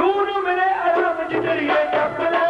ਰੂਹ ਨੂੰ ਮਿਲੇ ਅਲਮ ਜਟਰੀਏ ਚੱਕ ਲੈ।